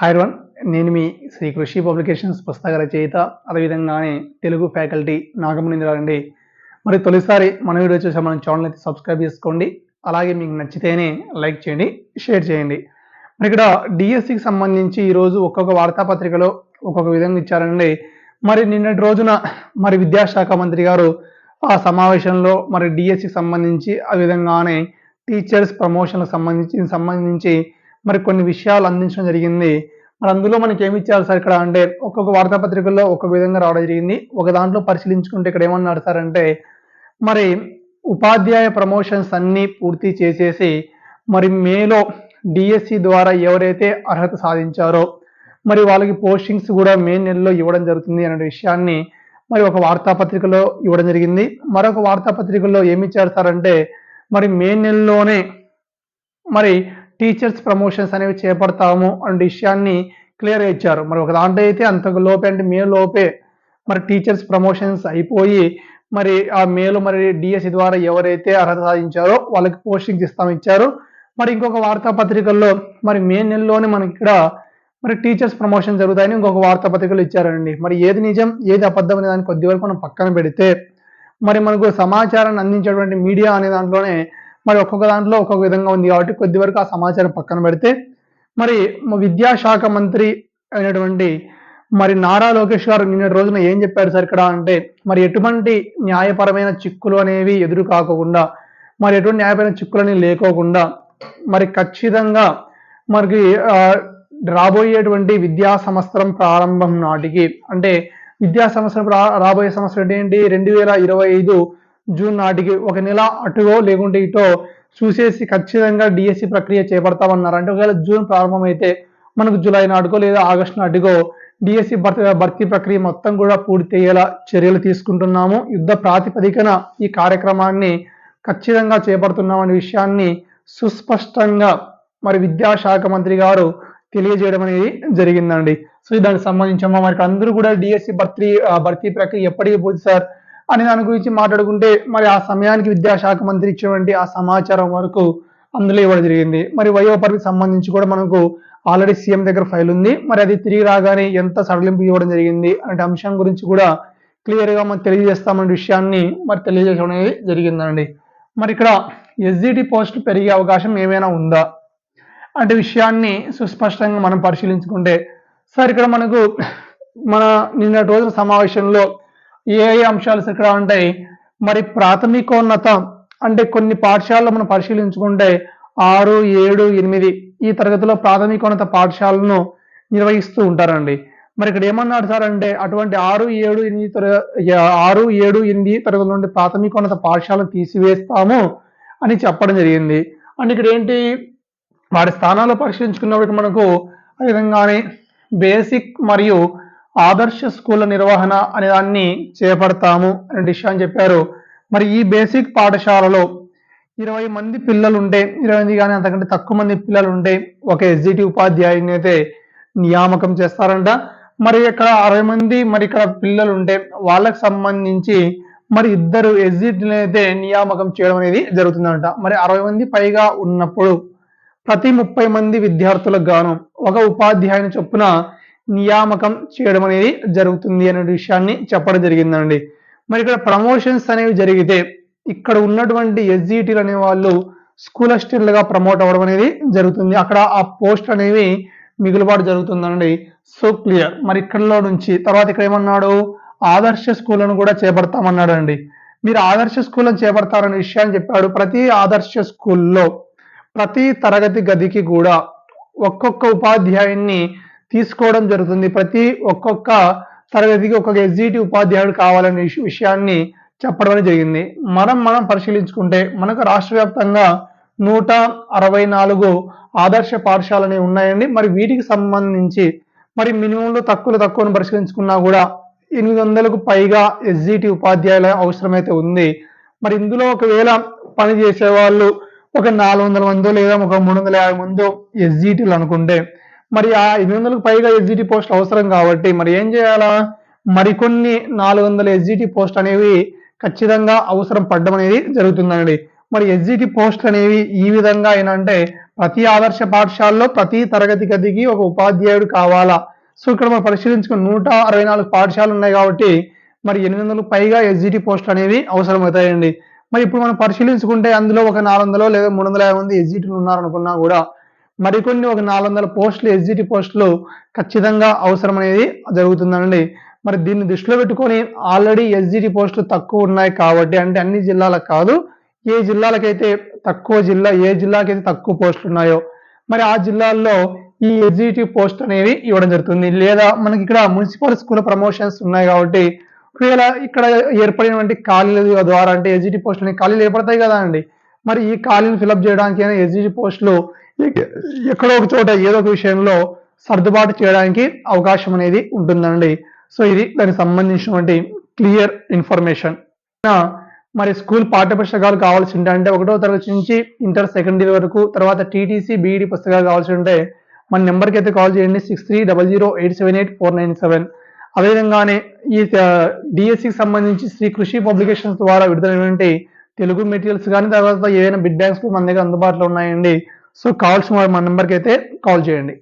Hi one నేను మీ శ్రీ కృషి publications పుస్తక రచయిత అదేవిధంగానే తెలుగు ఫ్యాకల్టీ నాగమునింద్రాలండి మరి తొలిసారి మన వీడియో చూసే మన ఛానల్ అయితే సబ్స్క్రైబ్ చేసుకోండి. అలాగే మీకు నచ్చితేనే లైక్ చేయండి షేర్ చేయండి. మరి ఇక్కడ డిఎస్సికి సంబంధించి ఈరోజు ఒక్కొక్క వార్తాపత్రికలో ఒక్కొక్క విధంగా ఇచ్చారండి. మరి నిన్నటి రోజున మరి విద్యాశాఖ మంత్రి గారు ఆ సమావేశంలో మరి డిఎస్సికి సంబంధించి ఆ విధంగానే టీచర్స్ ప్రమోషన్లకు సంబంధించి సంబంధించి మరి కొన్ని విషయాలు అందించడం జరిగింది. మరి అందులో మనకి ఏమి ఇచ్చారు సార్ ఇక్కడ? అంటే ఒక్కొక్క వార్తాపత్రికల్లో ఒక్కొక్క విధంగా రావడం జరిగింది. ఒక దాంట్లో పరిశీలించుకుంటే ఇక్కడ ఏమన్నారు సార్ అంటే మరి ఉపాధ్యాయ ప్రమోషన్స్ అన్నీ పూర్తి చేసేసి మరి మేలో డిఎస్సి ద్వారా ఎవరైతే అర్హత సాధించారో మరి వాళ్ళకి పోస్టింగ్స్ కూడా మే నెలలో ఇవ్వడం జరుగుతుంది అనే విషయాన్ని మరి ఒక వార్తాపత్రికలో ఇవ్వడం జరిగింది. మరొక వార్తాపత్రికలో ఏమి ఇచ్చారు సార్ అంటే మరి మే నెలలోనే మరి టీచర్స్ ప్రమోషన్స్ అనేవి చేపడతాము అనే విషయాన్ని క్లియర్ ఇచ్చారు. మరి ఒక దాంట్లో అయితే అంతకు లోపే అంటే మే లోపే మరి టీచర్స్ ప్రమోషన్స్ అయిపోయి మరి ఆ మేలు మరి డిఎస్సి ద్వారా ఎవరైతే అర్హత సాధించారో వాళ్ళకి పోస్టింగ్స్ ఇస్తాం ఇచ్చారు. మరి ఇంకొక వార్తాపత్రికల్లో మరి మే నెలలోనే మనకి ఇక్కడ మరి టీచర్స్ ప్రమోషన్ జరుగుతాయని ఇంకొక వార్తాపత్రికలు ఇచ్చారండి. మరి ఏది నిజం ఏది అబద్ధం అనే దాన్ని కొద్ది వరకు మనం పక్కన పెడితే మరి మనకు సమాచారాన్ని అందించేటువంటి మీడియా అనే దాంట్లోనే మరి ఒక్కొక్క దాంట్లో ఒక్కొక్క విధంగా ఉంది కాబట్టి కొద్ది వరకు ఆ సమాచారం పక్కన పెడితే మరి విద్యాశాఖ మంత్రి అయినటువంటి మరి నారా లోకేష్ గారు నిన్నటి రోజున ఏం చెప్పారు సార్ ఇక్కడ అంటే మరి ఎటువంటి న్యాయపరమైన చిక్కులు అనేవి ఎదురు కాకుండా మరి ఎటువంటి న్యాయపరమైన చిక్కులు అనేవి లేకోకుండా మరి ఖచ్చితంగా మనకి రాబోయేటువంటి విద్యా సంవత్సరం ప్రారంభం నాటికి అంటే విద్యా సంవత్సరం రాబోయే సంవత్సరం ఏంటి? రెండు వేల ఇరవై ఐదు జూన్ నాటికి ఒక నెల అటుగో లేకుంటే ఇటో చూసేసి ఖచ్చితంగా డిఎస్సి ప్రక్రియ చేపడతామన్నారు అంటే ఒకవేళ జూన్ ప్రారంభమైతే మనకు జూలై నాటికో లేదా ఆగస్టు నాటికో డిఎస్సి భర్తీ భర్తీ ప్రక్రియ మొత్తం కూడా పూర్తయ్యేలా చర్యలు తీసుకుంటున్నాము. యుద్ధ ప్రాతిపదికన ఈ కార్యక్రమాన్ని ఖచ్చితంగా చేపడుతున్నామనే విషయాన్ని సుస్పష్టంగా మరి విద్యాశాఖ మంత్రి గారు తెలియజేయడం అనేది జరిగిందండి. సో దానికి సంబంధించి మరి అందరూ కూడా డిఎస్సి భర్తీ భర్తీ ప్రక్రియ ఎప్పటికీ పూర్తి సార్? అని దాని గురించి మాట్లాడుకుంటే మరి ఆ సమయానికి విద్యాశాఖ మంత్రి ఇచ్చినటువంటి ఆ సమాచారం వరకు అందులో ఇవ్వడం జరిగింది. మరి వయోపరికి సంబంధించి కూడా మనకు ఆల్రెడీ సీఎం దగ్గర ఫైల్ ఉంది. మరి అది తిరిగి రాగానే ఎంత సడలింపు ఇవ్వడం జరిగింది అనే అంశం గురించి కూడా క్లియర్గా మనం తెలియజేస్తామనే విషయాన్ని మరి తెలియజేయడం అనేది జరిగిందండి. మరి ఇక్కడ ఎస్జిటి పోస్ట్ పెరిగే అవకాశం ఏమైనా ఉందా అంటే విషయాన్ని సుస్పష్టంగా మనం పరిశీలించుకుంటే సార్ ఇక్కడ మనకు మన నిన్న రోజుల సమావేశంలో ఏ ఏ అంశాలు ఇక్కడ ఉంటాయి? మరి ప్రాథమికోన్నత అంటే కొన్ని పాఠశాలలో మనం పరిశీలించుకుంటే ఆరు ఏడు ఎనిమిది ఈ తరగతిలో ప్రాథమికోన్నత పాఠశాలను నిర్వహిస్తూ ఉంటారండి. మరి ఇక్కడ ఏమన్నాడు సార్ అంటే అటువంటి ఆరు ఏడు ఎనిమిది తరగతి ఆరు ఏడు ఎనిమిది తరగతి నుండి ప్రాథమికోన్నత పాఠశాలను తీసివేస్తాము అని చెప్పడం జరిగింది. అండ్ ఇక్కడ ఏంటి? వాటి స్థానాలు పరిశీలించుకున్నప్పటికీ మనకు ఆ విధంగానే బేసిక్ మరియు ఆదర్శ స్కూళ్ళ నిర్వహణ అనే దాన్ని చేపడతాము అనే విషయాన్ని చెప్పారు. మరి ఈ బేసిక్ పాఠశాలలో ఇరవై మంది పిల్లలు ఉంటే ఇరవై మంది కానీ అంతకంటే తక్కువ మంది పిల్లలు ఉంటే ఒక ఎస్జిటి ఉపాధ్యాయుని అయితే నియామకం చేస్తారంట. మరి ఇక్కడ అరవై మంది మరి ఇక్కడ పిల్లలు ఉంటే వాళ్ళకు సంబంధించి మరి ఇద్దరు ఎస్జిటిని అయితే నియామకం చేయడం అనేది జరుగుతుందంట. మరి అరవై మంది పైగా ఉన్నప్పుడు ప్రతి ముప్పై మంది విద్యార్థులకు గాను ఒక ఉపాధ్యాయుని చొప్పున నియామకం చేయడం అనేది జరుగుతుంది అనే విషయాన్ని చెప్పడం జరిగిందండి. మరి ఇక్కడ ప్రమోషన్స్ అనేవి జరిగితే ఇక్కడ ఉన్నటువంటి ఎస్జిటీలు అనే వాళ్ళు స్కూల్ అసిస్టెంట్లుగా ప్రమోట్ అవ్వడం అనేది జరుగుతుంది. అక్కడ ఆ పోస్ట్ అనేవి మిగులుబాటు జరుగుతుందండి. So clear. మరి ఇక్కడలో నుంచి తర్వాత ఇక్కడ ఏమన్నాడు? ఆదర్శ స్కూళ్ళను కూడా చేపడతామన్నాడు అండి మీరు ఆదర్శ స్కూళ్ళను చేపడతారనే విషయాన్ని చెప్పాడు. ప్రతి ఆదర్శ స్కూల్లో ప్రతి తరగతి గదికి కూడా ఒక్కొక్క ఉపాధ్యాయున్ని తీసుకోవడం జరుగుతుంది. ప్రతి ఒక్కొక్క తరగతికి ఒక్కొక్క ఎస్జిటి ఉపాధ్యాయుడు కావాలనే విషయాన్ని చెప్పడం జరిగింది. మనం మనం పరిశీలించుకుంటే మనకు రాష్ట్ర వ్యాప్తంగా నూట అరవై నాలుగు ఆదర్శ పాఠశాలని ఉన్నాయండి. మరి వీటికి సంబంధించి మరి మినిమంలో తక్కువ తక్కువను పరిశీలించుకున్నా కూడా ఎనిమిది వందలకు పైగా ఎస్జిటి ఉపాధ్యాయుల అవసరమైతే ఉంది. మరి ఇందులో ఒకవేళ పని చేసే వాళ్ళు ఒక నాలుగు వందల మందో లేదా ఒక మూడు వందల యాభై మందో ఎస్జిటీలు అనుకుంటే మరి ఆ ఎనిమిది వందలకు పైగా ఎస్జిటి పోస్ట్ అవసరం కాబట్టి మరి ఏం చేయాలా? మరికొన్ని నాలుగు వందల ఎస్జిటి పోస్ట్ అనేవి ఖచ్చితంగా అవసరం పడడం అనేది జరుగుతుందండి. మరి ఎస్జిటి పోస్ట్ అనేవి ఈ విధంగా ఏంటంటే ప్రతి ఆదర్శ పాఠశాలలో ప్రతి తరగతి గదికి ఒక ఉపాధ్యాయుడు కావాలా? సో ఇక్కడ మనం పరిశీలించుకున్న నూట అరవై నాలుగు పాఠశాలలు ఉన్నాయి కాబట్టి మరి ఎనిమిది వందలకు పైగా ఎస్జిటి పోస్ట్ అనేవి అవసరమవుతాయండి. మరి ఇప్పుడు మనం పరిశీలించుకుంటే అందులో ఒక నాలుగు వందలో లేదా మూడు వందల యాభై మంది ఎస్జిటీలు ఉన్నారనుకున్నా కూడా మరికొన్ని ఒక నాలుగు వందల పోస్టులు ఎస్జిటి పోస్టులు ఖచ్చితంగా అవసరం అనేది జరుగుతుందండి. మరి దీన్ని దృష్టిలో పెట్టుకొని ఆల్రెడీ ఎస్జిటి పోస్టులు తక్కువ ఉన్నాయి కాబట్టి అంటే అన్ని జిల్లాలకు కాదు ఏ జిల్లాలకైతే తక్కువ జిల్లా ఏ జిల్లాకైతే తక్కువ పోస్టులు ఉన్నాయో మరి ఆ జిల్లాల్లో ఈ ఎస్జిటి పోస్ట్ అనేవి ఇవ్వడం జరుగుతుంది. లేదా మనకి ఇక్కడ మున్సిపల్ స్కూల్ ప్రమోషన్స్ ఉన్నాయి కాబట్టి ఒకవేళ ఇక్కడ ఏర్పడినటువంటి ఖాళీల ద్వారా అంటే ఎస్జిటి పోస్టులు ఖాళీలు ఏర్పడతాయి కదా అండి మరి ఈ ఖాళీలు ఫిలప్ చేయడానికి అయినా ఎస్జిటి పోస్టులు ఎక్కడో ఒక చోట ఏదో ఒక విషయంలో సర్దుబాటు చేయడానికి అవకాశం అనేది ఉంటుందండి. సో ఇది దానికి సంబంధించినటువంటి క్లియర్ ఇన్ఫర్మేషన్. మరి స్కూల్ పాఠ్య పుస్తకాలు కావాల్సి ఉంటే అంటే ఒకటో తరగతి నుంచి ఇంటర్ సెకండరీ వరకు తర్వాత టీటీసీ బీఈడి పుస్తకాలు కావాల్సి ఉంటే మన నెంబర్కి అయితే కాల్ చేయండి. Six three double zero eight seven eight four nine seven. అదేవిధంగానే ఈ డిఎస్సికి సంబంధించి శ్రీ కృషి పబ్లికేషన్స్ ద్వారా విడుదలైనటువంటి తెలుగు మెటీరియల్స్ కానీ తర్వాత ఏదైనా బిడ్ బ్యాంక్స్ మన దగ్గర అందుబాటులో ఉన్నాయండి. సో కావాల్సిన వారు నెంబర్కి అయితే కాల్ చేయండి.